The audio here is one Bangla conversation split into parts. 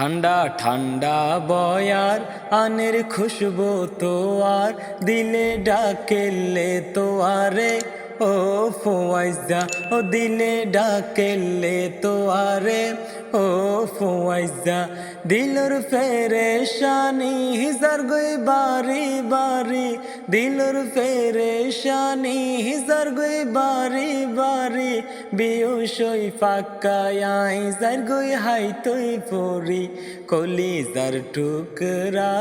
ঠান্ডা ঠান্ডা বয়ার, আনের খুশবু তোয়ার দিলে ডাকেলে তোয়ারে ও ফোয়াইজা, ও দিলে ডাকেলে তোয়ারে ও ফোয়াইজা, দিলর ফেরেশানি, হিজার গই বারি বারি দিলর ফেরেশানি, হিজার গই বারি বারি বিয়সই ফাক্কায়াই যার গই হাই তুই পরি কলিজার টুকরা।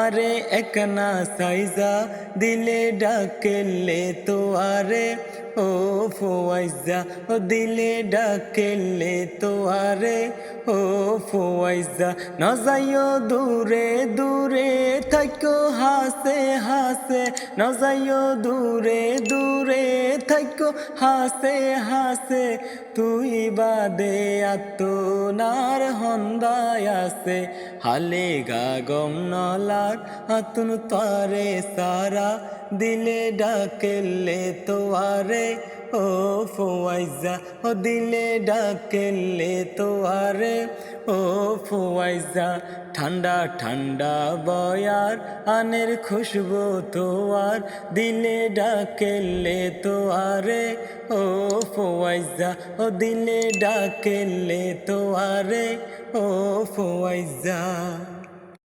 আরে একনা সাইজা দিলে ডাকলে তো আরে ও ফোয়াইজা ও দিলে ডাকেলে তো আরে। ও ফোয়াইজা ন যাইও দূরে দূরে থাকো হাসে হাসে। ন যাইও দূরে দূরে থাকো হাসে হাসে। তুই বাদে আত্মনার হন্দায় আছে। হালে গা গম নলার আতুন তারে সারা। দিলে ডাকেলে তোয়ারে ও ফোয়াইজা ও দিলে ডাকেলে তোয়ারে ও ফোয়াইজা ঠান্ডা ঠান্ডা বয়ার, আনের খুশবু তোয়ার দিলে ডাকেলে তোয়ারে ও ফোয়াইজা ও দিলে ডাকেলে তোয়ারে ও ফোয়াইজা